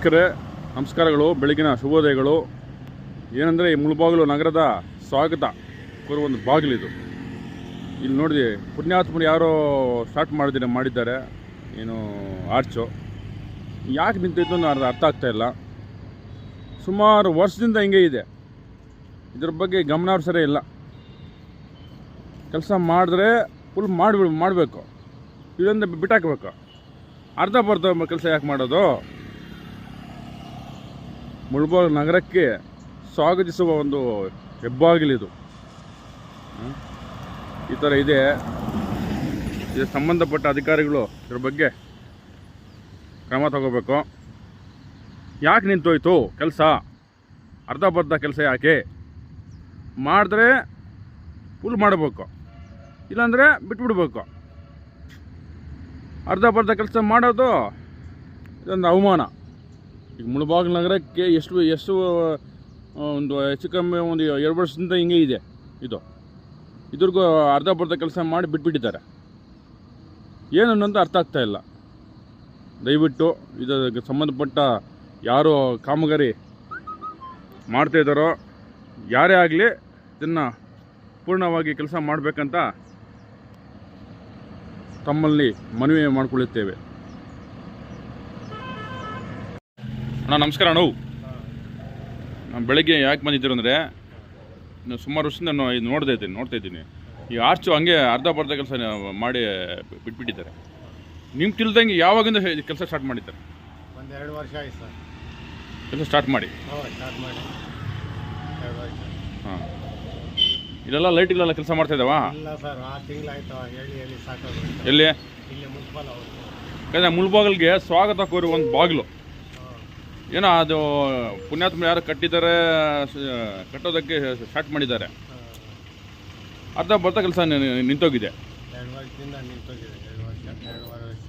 ನಮಸ್ಕಾರ ನಮಸ್ಕಾರಗಳು, ಬೆಳಗಿನ ಶುಭೋದಯಗಳು. ಏನಂದರೆ ಈ ಮುಳುಬಾಗಿಲು ನಗರದ ಸ್ವಾಗತ ಕೊರೋ ಒಂದು ಬಾಗಿಲಿದು ಇಲ್ಲಿ ನೋಡಿದೆ ಪುಣ್ಯಾತ್ಮರು ಯಾರೋ ಸ್ಟಾರ್ಟ್ ಮಾಡಿದ್ರೆ ಮಾಡಿದ್ದಾರೆ. ಏನು, ಆರ್ಚು. ಯಾಕೆ ನಿಂತಿತ್ತು ನಾನು ಅರ್ಥ ಆಗ್ತಾ ಇಲ್ಲ. ಸುಮಾರು ವರ್ಷದಿಂದ ಹಿಂಗೆ ಇದೆ. ಇದ್ರ ಬಗ್ಗೆ ಗಮನ ಹರಿಸರೇ ಇಲ್ಲ. ಕೆಲಸ ಮಾಡಿದ್ರೆ ಫುಲ್ ಮಾಡಿ ಮಾಡಬೇಕು. ಇದೊಂದು ಬಿಟ್ಟಾಕಬೇಕು ಅರ್ಧ ಬರ್ಧ ಕೆಲಸ ಯಾಕೆ ಮಾಡೋದು? ಮುಳ್ಬಾಗ್ ನಗರಕ್ಕೆ ಸ್ವಾಗತಿಸುವ ಒಂದು ಹೆಬ್ಬಾಗಿಲಿದು? ಈ ಥರ ಇದೆ. ಇದಕ್ಕೆ ಸಂಬಂಧಪಟ್ಟ ಅಧಿಕಾರಿಗಳು ಇದ್ರ ಬಗ್ಗೆ ಕ್ರಮ ತಗೋಬೇಕು. ಯಾಕೆ ನಿಂತೋಯ್ತು ಕೆಲಸ? ಅರ್ಧ ಬರ್ಧ ಕೆಲಸ ಯಾಕೆ? ಮಾಡಿದ್ರೆ ಫುಲ್ ಮಾಡಬೇಕು. ಇಲ್ಲಾಂದರೆ ಬಿಟ್ಬಿಡ್ಬೇಕು. ಅರ್ಧ ಬರ್ಧ ಕೆಲಸ ಮಾಡೋದು ಇದೊಂದು ಅವಮಾನ. ಈಗ ಮುಳಬಾಗಿಲು ನಗರಕ್ಕೆ ಎಷ್ಟು ಎಷ್ಟು ಒಂದು ಹೆಚ್ಚು ಕಮ್ಮಿ ಒಂದು ಎರಡು ವರ್ಷದಿಂದ ಹಿಂಗೆ ಇದೆ ಇದು. ಇದ್ರಿಗೂ ಅರ್ಧ ಬರ್ಧ ಕೆಲಸ ಮಾಡಿ ಬಿಟ್ಬಿಟ್ಟಿದ್ದಾರೆ. ಏನು ಅನ್ನೋದು ಅರ್ಥ ಆಗ್ತಾ ಇಲ್ಲ. ದಯವಿಟ್ಟು ಇದಕ್ಕೆ ಸಂಬಂಧಪಟ್ಟ ಯಾರು ಕಾಮಗಾರಿ ಮಾಡ್ತಾಯಿದ್ದಾರೋ ಯಾರೇ ಆಗಲಿ ಇದನ್ನು ಪೂರ್ಣವಾಗಿ ಕೆಲಸ ಮಾಡಬೇಕಂತ ತಮ್ಮಲ್ಲಿ ಮನವಿ ಮಾಡಿಕೊಳ್ಳುತ್ತೇವೆ. ಅಣ್ಣ ನಮಸ್ಕಾರ ಅಣ್ಣ. ನಾನು ಬೆಳಗ್ಗೆ ಯಾಕೆ ಬಂದಿದ್ದೀರು ಅಂದರೆ ಸುಮಾರು ವರ್ಷದಿಂದ ನಾನು ಇದು ನೋಡ್ತಾ ಇದ್ದೀನಿ ನೋಡ್ತಾ ಇದ್ದೀನಿ. ಈ ಆರ್ಚು ಹಂಗೆ ಅರ್ಧ ಬರ್ಧ ಕೆಲಸ ಮಾಡಿ ಬಿಟ್ಬಿಟ್ಟಿದ್ದಾರೆ. ನಿಮ್ಗೆ ತಿಳಿದಂಗೆ ಯಾವಾಗಿಂದ ಕೆಲಸ ಸ್ಟಾರ್ಟ್ ಮಾಡಿದ್ದಾರೆ? ಒಂದು ಎರಡು ವರ್ಷ ಆಯ್ತು ಸರ್. ಕೆಲಸ ಸ್ಟಾರ್ಟ್ ಮಾಡಿ? ಸ್ಟಾರ್ಟ್ ಮಾಡಿ. ಎರಡು ವರ್ಷ ಹಾಂ. ಇಲ್ಲೆಲ್ಲ ಲೈಟ್ಗಳೆಲ್ಲ ಕೆಲಸ ಮಾಡ್ತಾ ಇದ್ದಾವಾ ಇಲ್ಲ ಸರ್ ಆ ತಿಂಗಳಾಯ್ತು ಹೇಳಿ ಹೇಳಿ ಸಾಕಾಗೋಯ್ತು. ಎಲ್ಲಿ? ಇಲ್ಲಿ ಮುಳ್ಬಾಗಿಲಿಗೆ ಸ್ವಾಗತ ಕೋರಿ ಒಂದು ಬಾಗಿಲು. ಏನೋ ಅದು ಪುಣ್ಯಾತ್ಮ ಯಾರು ಕಟ್ಟಿದ್ದಾರೆ ಕಟ್ಟೋದಕ್ಕೆ ಸ್ಟಾರ್ಟ್ ಮಾಡಿದ್ದಾರೆ. ಅರ್ಧ ಬರ್ತಾ ಕೆಲಸ ನಿಂತೋಗಿದೆ. ಎರಡು ವರ್ಷದಿಂದ ನಿಂತೋಗಿದೆ, ಎರಡು ವರ್ಷ ಎರಡೂವರೆ ವರ್ಷ.